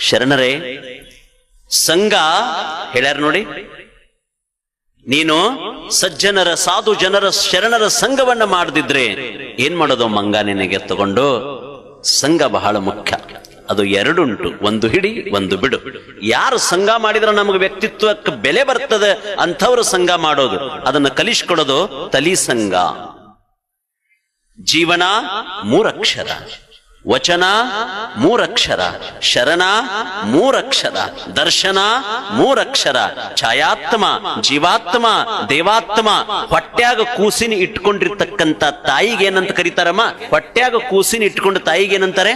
ಶರಣರೇ, ಸಂಘ, ಹೇಳ್ಯಾರ ನೋಡಿ. ನೀನು ಸಜ್ಜನರ, ಸಾಧು ಜನರ, ಶರಣರ ಸಂಘವನ್ನ ಮಾಡದಿದ್ರೆ ಏನ್ ಮಾಡೋದು ಮಂಗ ನಿನಗೆ ತಗೊಂಡು? ಸಂಘ ಬಹಳ ಮುಖ್ಯ. ಅದು ಎರಡುಂಟು, ಒಂದು ಹಿಡಿ, ಒಂದು ಬಿಡು. ಯಾರು ಸಂಘ ಮಾಡಿದ್ರೆ ನಮಗೆ ವ್ಯಕ್ತಿತ್ವಕ್ಕೆ ಬೆಲೆ ಬರ್ತದೆ, ಅಂಥವ್ರು ಸಂಘ ಮಾಡೋದು. ಅದನ್ನ ಕಲಿಸ್ಕೊಡೋದು ತಲಿ ಸಂಘ. ಜೀವನ ಮೂರಕ್ಷರ. ವಚನ ಮೂರಕ್ಷರ, ಶರಣ ಮೂರಕ್ಷರ, ದರ್ಶನ ಮೂರಕ್ಷರ, ಛಾಯಾತ್ಮ ಜೀವಾತ್ಮ ದೇವಾತ್ಮ. ಹೊಟ್ಯಾಗ ಕೂಸಿನ ಇಟ್ಕೊಂಡಿರ್ತಕ್ಕಂತ ತಾಯಿಗೆ ಏನಂತ ಕರೀತಾರಮ್ಮ? ಹೊಟ್ಯಾಗ ಕೂಸಿನ ಇಟ್ಕೊಂಡು ತಾಯಿಗೆ ಏನಂತಾರೆ?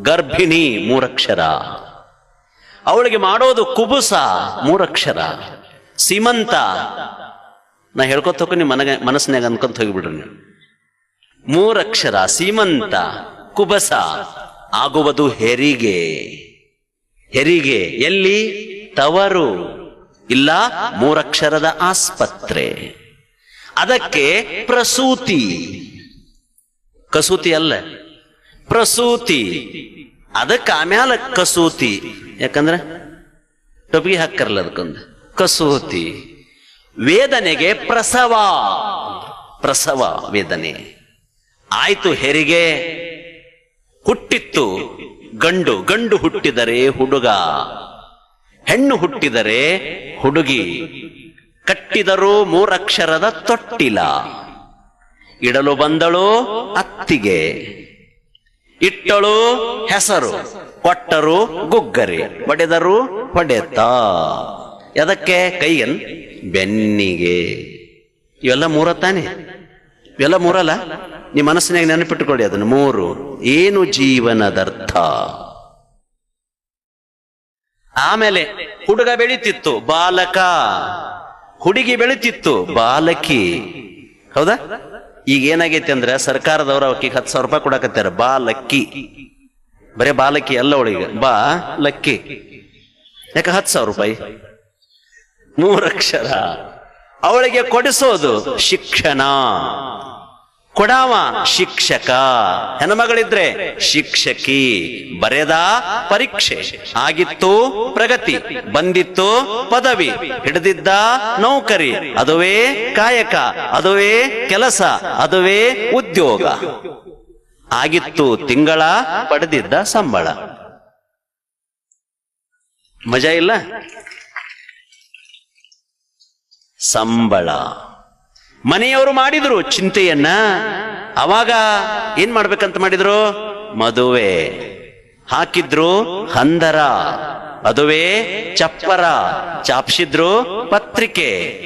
ಗರ್ಭಿಣಿ ಮೂರಕ್ಷರ. ಅವಳಿಗೆ ಮಾಡೋದು ಕುಬುಸ ಮೂರಕ್ಷರ. ಸೀಮಂತ. ನಾ ಹೇಳ್ಕೊತ ಹೋಗಿ ಮನಗ ಮನಸ್ಸಿನಾಗ ಅನ್ಕೊಂತ ಹೋಗಿಬಿಡ್ರಿ ನೀವು. ಮೂರಕ್ಷರ, ಸೀಮಂತ. ಕುಬಸ ಆಗುವುದು ಹೆರಿಗೆ. ಹೆರಿಗೆ ಎಲ್ಲಿ? ತವರು. ಇಲ್ಲ ಮೂರಕ್ಷರದ ಆಸ್ಪತ್ರೆ. ಅದಕ್ಕೆ ಪ್ರಸೂತಿ. ಕಸೂತಿ ಅಲ್ಲ. ಪ್ರಸೂತಿ. ಅದಕ್ಕೆ ಆಮ್ಯಾಲ ಕಸೂತಿ. ಯಾಕಂದ್ರೆ? ಟೊಪಿಗೆ ಹಾಕರಲ್ಲ ಅದಕ್ಕೊಂದು. ಕಸೂತಿ. ವೇದನೆಗೆ ಪ್ರಸವ. ಪ್ರಸವ ವೇದನೆ. ಆಯ್ತು ಹೆರಿಗೆ. ಹುಟ್ಟಿತ್ತು. ಗಂಡು ಗಂಡು ಹುಟ್ಟಿದರೆ ಹುಡುಗ. ಹೆಣ್ಣು ಹುಟ್ಟಿದರೆ ಹುಡುಗಿ. ಕಟ್ಟಿದರೂ ಮೂರಕ್ಷರದ ತೊಟ್ಟಿಲ. ಇಡಲು ಬಂದಳು ಅತ್ತಿಗೆ. ಇಟ್ಟಳು ಹೆಸರು, ಕೊಟ್ಟರು ಗುಗ್ಗರಿ ಹೊಡೆದರು ಹೊಡೆತ. ಎದಕ್ಕೆ? ಕೈಯನ್ ಬೆನ್ನಿಗೆ. ಇವೆಲ್ಲ ಮೂರ ತಾನೆ ಇವೆಲ್ಲ ಮೂರಲ್ಲ? ನಿಮ್ಮ ಮನಸ್ಸಿನಾಗ ನೆನಪಿಟ್ಟುಕೊಳ್ಳಿ ಅದನ್ನು. ಮೂರು, ಏನು ಜೀವನದರ್ಥ? ಆಮೇಲೆ ಹುಡುಗ ಬೆಳಿತಿತ್ತು, ಬಾಲಕ. ಹುಡುಗಿ ಬೆಳಿತಿತ್ತು, ಬಾಲಕಿ. ಹೌದಾ? ಈಗ ಏನಾಗೈತಿ ಅಂದ್ರೆ ಸರ್ಕಾರದವರು ಅವಕ್ಕೆ ಹತ್ತು ಸಾವಿರ ರೂಪಾಯಿ ಕೊಡಕತ್ತಾರ ಬಾಲಕ್ಕಿ ಬರೇ ಬಾಲಕಿ ಅಲ್ಲ ಅವಳಿಗೆ ಬಾ ಲಕ್ಕಿ ಯಾಕೆ ಹತ್ತು ಸಾವಿರ ರೂಪಾಯಿ? ಮೂರಕ್ಷರ. ಅವಳಿಗೆ ಕೊಡಿಸೋದು ಶಿಕ್ಷಣ. ಕೊಡಾವ ಶಿಕ್ಷಕ. ಹೆಣ್ಮಗಳಿದ್ರೆ ಶಿಕ್ಷಕಿ. ಬರೆದ ಪರೀಕ್ಷೆ. ಆಗಿತ್ತು ಪ್ರಗತಿ. ಬಂದಿತ್ತು ಪದವಿ. ಹಿಡಿದಿದ್ದ ನೌಕರಿ. ಅದುವೇ ಕಾಯಕ. ಅದುವೇ ಕೆಲಸ. ಅದುವೇ ಉದ್ಯೋಗ. ಆಗಿತ್ತು ತಿಂಗಳ ಪಡೆದಿದ್ದ ಸಂಬಳ. ಮಜಾ ಇಲ್ಲ? ಸಂಬಳ. ಮನೆಯವರು ಮಾಡಿದ್ರು ಚಿಂತೆಯನ್ನ. ಅವಾಗ ಏನ್ ಮಾಡ್ಬೇಕಂತ ಮಾಡಿದ್ರು? ಮದುವೆ. ಹಾಕಿದ್ರು ಹಂದರ ಅದುವೇ ಚಪ್ಪರ, ಚಾಪ್ಸಿದ್ರು ಪತ್ರಿಕೆ.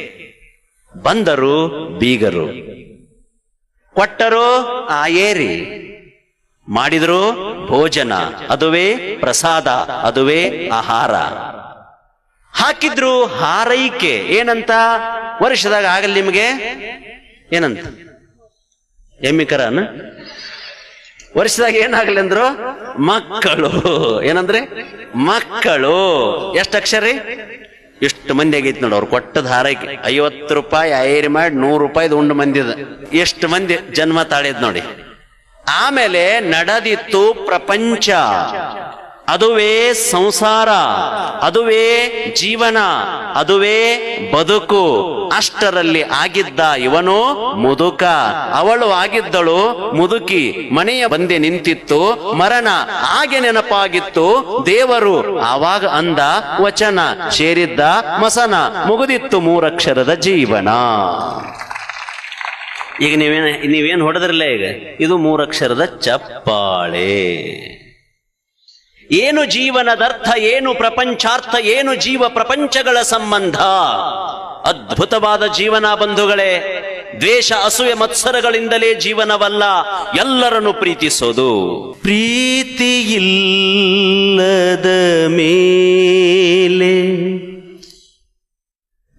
ಬಂದರು ಬೀಗರು. ಕೊಟ್ಟರು ಆಯೇರಿ. ಮಾಡಿದ್ರು ಭೋಜನ, ಅದುವೇ ಪ್ರಸಾದ, ಅದುವೇ ಆಹಾರ. ಹಾಕಿದ್ರು ಹಾರೈಕೆ. ಏನಂತ? ವರ್ಷದಾಗ ಆಗಲ್ಲ ನಿಮಗೆ? ಏನಂತ? ಎಮ್ಮಿಕರನ ವರ್ಷದಾಗ ಏನಾಗಲಿ ಅಂದ್ರು? ಮಕ್ಕಳು. ಏನಂದ್ರೆ? ಮಕ್ಕಳು. ಎಷ್ಟು ಅಕ್ಷರ ಎಷ್ಟು ಮಂದಿ ಆಗೈತಿ ನೋಡಿ ಅವ್ರು ಕೊಟ್ಟದ ಹಾರೈಕೆ. ಐವತ್ತು ರೂಪಾಯಿ ಐರಿ ಮಾಡಿ ನೂರು ರೂಪಾಯಿದು ಉಂಡು ಮಂದಿದ. ಎಷ್ಟು ಮಂದಿ ಜನ್ಮ ತಾಳಿದ್ ನೋಡಿ. ಆಮೇಲೆ ನಡೆದಿತ್ತು ಪ್ರಪಂಚ. ಅದುವೇ ಸಂಸಾರ, ಅದುವೇ ಜೀವನ, ಅದುವೇ ಬದುಕು. ಅಷ್ಟರಲ್ಲಿ ಆಗಿದ್ದ ಇವನು ಮುದುಕ. ಅವಳು ಆಗಿದ್ದಳು ಮುದುಕಿ. ಮನೆಯ ಬಂದೆ ನಿಂತಿತ್ತು, ಮರಣ ಹಾಗೆ ನೆನಪಾಗಿತ್ತು. ದೇವರು ಆವಾಗ ಅಂದ, ವಚನ ಸೇರಿದ್ದ ಮಸನ ಮುಗುದಿತ್ತು ಮೂರಕ್ಷರದ ಜೀವನ. ಈಗ ನೀವೇನು ನೀವೇನು ಹೊಡೆದ್ರಲ್ಲ ಈಗ? ಇದು ಮೂರಕ್ಷರದ ಚಪ್ಪಾಳೆ. ಏನು ಜೀವನದರ್ಥ, ಏನು ಪ್ರಪಂಚಾರ್ಥ, ಏನು ಜೀವ ಪ್ರಪಂಚಗಳ ಸಂಬಂಧ? ಅದ್ಭುತವಾದ ಜೀವನ ಬಂಧುಗಳೇ, ದ್ವೇಷ, ಅಸೂಯೆ, ಮತ್ಸರಗಳಿಂದಲೇ ಜೀವನವಲ್ಲ, ಎಲ್ಲರನ್ನು ಪ್ರೀತಿಸೋದು. ಪ್ರೀತಿ ಇಲ್ಲದ ಮೇಲೆ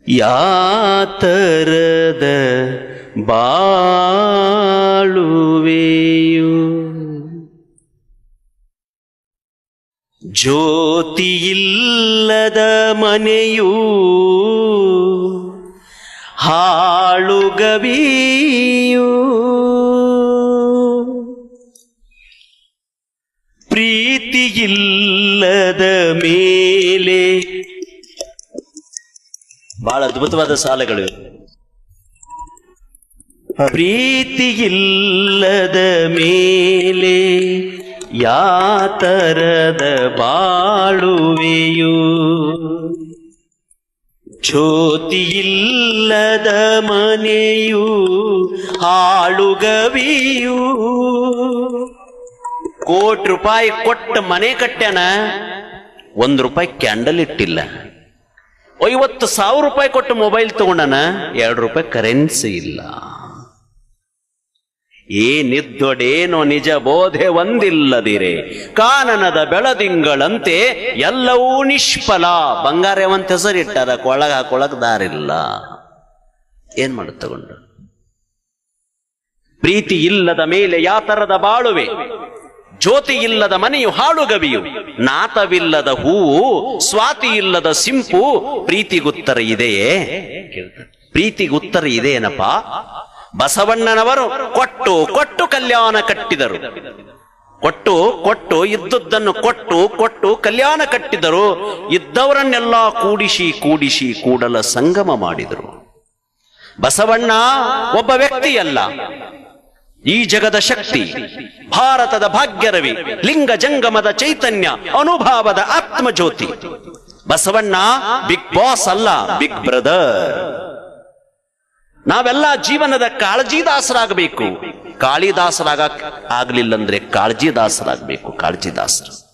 ಯಾತರದ ಬಾಳುವೆಯು ಜ್ಯೋತಿಯಿಲ್ಲದ ಮನೆಯೂ ಹಾಳುಗವಿಯೂ. ಪ್ರೀತಿಯಿಲ್ಲದ ಮೇಲೆ ಬಹಳ ಅದ್ಭುತವಾದ ಸಾಲಗಳು ಪ್ರೀತಿಯಿಲ್ಲದ ಮೇಲೆ ಯಾತರದ ಬಾಳುವೆಯು? ಜ್ಯೋತಿ ಇಲ್ಲದ ಮನೆಯು ಹಾಳುಗವಿಯು? ಕೋಟಿ ರೂಪಾಯಿ ಕೊಟ್ಟ ಮನೆ ಕಟ್ಟ್ಯಾನ? ಒಂದ್ ರೂಪಾಯಿ ಕ್ಯಾಂಡಲ್ ಇಟ್ಟಿಲ್ಲ. ಐವತ್ತು ಸಾವಿರ ರೂಪಾಯಿ ಕೊಟ್ಟು ಮೊಬೈಲ್ ತಗೊಂಡನ? ಎರಡು ರೂಪಾಯಿ ಕರೆನ್ಸಿ ಇಲ್ಲ. ಏನಿದ್ದೊಡೇನೋ ನಿಜ ಬೋಧೆ ಒಂದಿಲ್ಲದಿರೆ. ಕಾನನದ ಬೆಳದಿಂಗಳಂತೆ ಎಲ್ಲವೂ ನಿಷ್ಫಲ. ಬಂಗಾರವಂತ ಹೆಸರಿಟ್ಟಾರ ಕೊಳಗ ಹಾಕೊಳಕ್ ದಾರಿಲ್ಲ ಏನ್ ಮಾಡುತ್ತ ತಗೊಂಡು ಪ್ರೀತಿ ಇಲ್ಲದ ಮೇಲೆ ಯಾತರದ ಬಾಳುವೆ. ಜ್ಯೋತಿ ಇಲ್ಲದ ಮನೆಯು ಹಾಳುಗವಿಯು. ನಾತವಿಲ್ಲದ ಹೂವು, ಸ್ವಾತಿ ಇಲ್ಲದ ಸಿಂಪು, ಪ್ರೀತಿಗುತ್ತರ ಇದೆಯೇ. ಪ್ರೀತಿಗುತ್ತರ ಇದೆಯೇನಪ್ಪ? ಬಸವಣ್ಣನವರು ಕೊಟ್ಟು ಕೊಟ್ಟು ಕಲ್ಯಾಣ ಕಟ್ಟಿದರು. ಕೊಟ್ಟು ಕೊಟ್ಟು ಇದ್ದುದನ್ನು ಕೊಟ್ಟು ಕೊಟ್ಟು ಕಲ್ಯಾಣ ಕಟ್ಟಿದರು. ಇದ್ದವರನ್ನೆಲ್ಲ ಕೂಡಿಸಿ ಕೂಡಿಸಿ ಕೂಡಲ ಸಂಗಮ ಮಾಡಿದರು. ಬಸವಣ್ಣ ಒಬ್ಬ ವ್ಯಕ್ತಿಯಲ್ಲ. ಈ ಜಗದ ಶಕ್ತಿ, ಭಾರತದ ಭಾಗ್ಯರವಿ, ಲಿಂಗ ಜಂಗಮದ ಚೈತನ್ಯ, ಅನುಭಾವದ ಆತ್ಮಜ್ಯೋತಿ. ಬಸವಣ್ಣ ಬಿಗ್ ಬಾಸ್ ಅಲ್ಲ, ಬಿಗ್ ಬ್ರದರ್. ನಾವೆಲ್ಲ ಜೀವನದ ಕಾಳಜಿದಾಸರಾಗಬೇಕು. ಕಾಳಿದಾಸರಾಗ ಆಗ್ಲಿಲ್ಲಂದ್ರೆ ಕಾಳಜಿದಾಸರಾಗಬೇಕು ಕಾಳಜಿದಾಸರು.